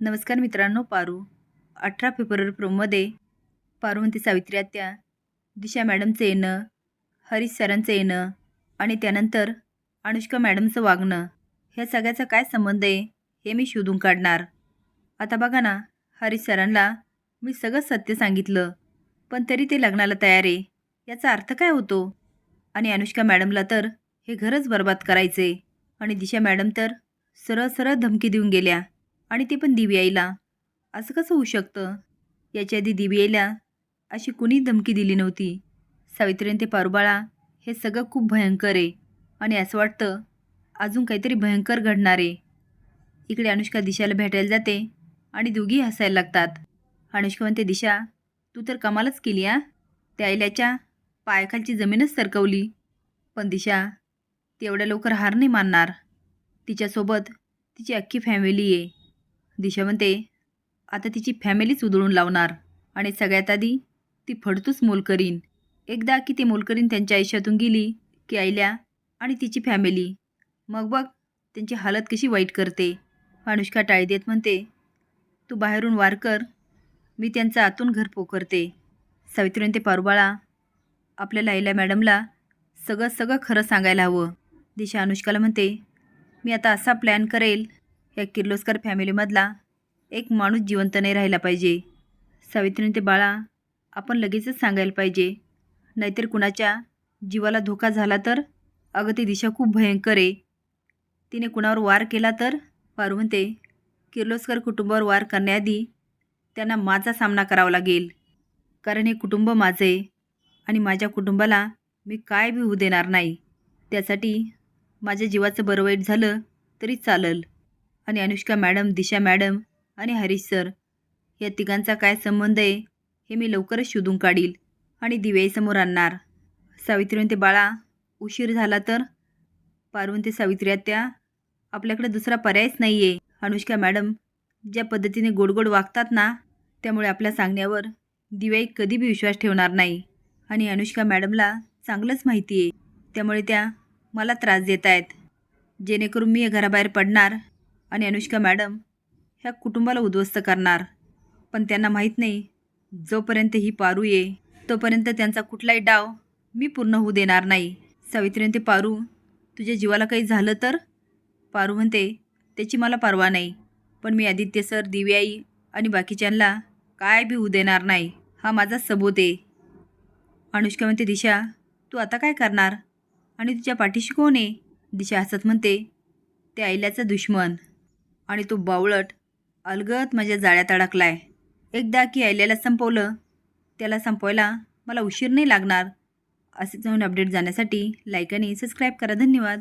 नमस्कार मित्रांनो पारू. अठरा फेब्रुवारी प्रोमध्ये पारुमती सावित्री आत्या दिशा मॅडमचं येणं हरीश सरांचं येणं आणि त्यानंतर अनुष्का मॅडमचं वागणं ह्या सगळ्याचा काय संबंध आहे हे मी शोधून काढणार. आता बघा ना हरीश सरांना मी सगळं सत्य सांगितलं पण तरी ते लग्नाला तयार आहे याचा अर्थ काय होतो? आणि अनुष्का मॅडमला तर हे घरच बर्बाद करायचे आणि दिशा मॅडम तर सरळ सरळ धमकी देऊन गेल्या. आणि ते पण दिव्याईला. असं कसं होऊ शकतं? याच्या आधी दिव्याईला अशी कुणी धमकी दिली नव्हती. सावित्रीने ते पारुबाळा हे सगळं खूप भयंकर आहे. आणि असं वाटतं अजून काहीतरी भयंकर घडणार आहे. इकडे अनुष्का दिशाला भेटायला जाते आणि दोघी हसायला लागतात. अनुष्का म्हणते दिशा तू तर कमालच केली आ त्या आईल्याच्या पायाखालची जमीनच सरकवली. पण दिशा ती एवढ्या लवकर हार नाही मानणार. तिच्यासोबत तिची अख्खी फॅमिली आहे. दिशा म्हणते आता तिची फॅमिलीच उधळून लावणार आणि सगळ्यात आधी ती फडतूच मोलकरीन एकदा की ती मोलकरीन त्यांच्या आयुष्यातून गेली की आईल्या आणि तिची फॅमिली. मग बघ त्यांची हालत कशी वाईट करते. अनुष्का टाळी देत म्हणते तू बाहेरून वार कर मी त्यांचा आतून घर पोकरते सावित्रीने ते पारुबाळा आपल्या लाईला मॅडमला सगळं सगळं खरं सांगायला हवं. दिशा अनुष्काला म्हणते मी आता असा प्लॅन करेल या किर्लोस्कर फॅमिलीमधला एक माणूस जिवंत नाही राहिला पाहिजे. सावित्रीने ते बाळा आपण लगेचच सांगायला पाहिजे. नाहीतर कुणाच्या जीवाला धोका झाला तर? अगं ती दिशा खूप भयंकर आहे. तिने कुणावर वार केला तर? पारू म्हणते किर्लोस्कर कुटुंबावर वार करण्याआधी त्यांना माझा सामना करावा लागेल. कारण हे कुटुंब माझं आहे आणि माझ्या कुटुंबाला मी काय बी होऊ देणार नाही. त्यासाठी माझ्या जीवाचं बरं वाईट झालं तरी चालल. आणि अनुष्का मॅडम दिशा मॅडम आणि हरीश सर या तिघांचा काय संबंध आहे हे मी लवकरच शोधून काढील आणि दिव्याईसमोर आणणार. सावित्रीने ते बाळा उशीर झाला तर? पार्वती सावित्री त्या आपल्याकडे दुसरा पर्यायच नाही आहे अनुष्का मॅडम ज्या पद्धतीने गोडगोड वागतात ना त्यामुळे आपल्या सांगण्यावर दिव्याई कधी बी विश्वास ठेवणार नाही. आणि अनुष्का मॅडमला चांगलंच माहिती आहे त्यामुळे त्या मला त्रास देत आहेत जेणेकरून मी घराबाहेर पडणार आणि अनुष्का मॅडम ह्या कुटुंबाला उद्ध्वस्त करणार. पण त्यांना माहीत नाही जोपर्यंत ही पारू ये तोपर्यंत त्यांचा कुठलाही डाव मी पूर्ण होऊ देणार नाही. सावित्रीने ते पारू तुझ्या जीवाला काही झालं तर? पारू म्हणते त्याची मला परवा नाही. पण मी आदित्य सर दिव्याई आणि बाकीच्यांना काय बी होऊ देणार नाही. हा माझा सबूत आहे. अनुष्का म्हणते दिशा तू आता काय करणार? आणि तुझ्या पाठीशी कोण आहे? दिशा हसत म्हणते ते आईल्याचा दुश्मन. आणि तो बावळट अलगत माझ्या जाळ्यात अडकलाय. एकदा की आयल्याला संपवलं त्याला संपवायला मला उशीर नाही लागणार. असेच नवीन अपडेट जाण्यासाठी लाईक आणि सबस्क्राईब करा. धन्यवाद.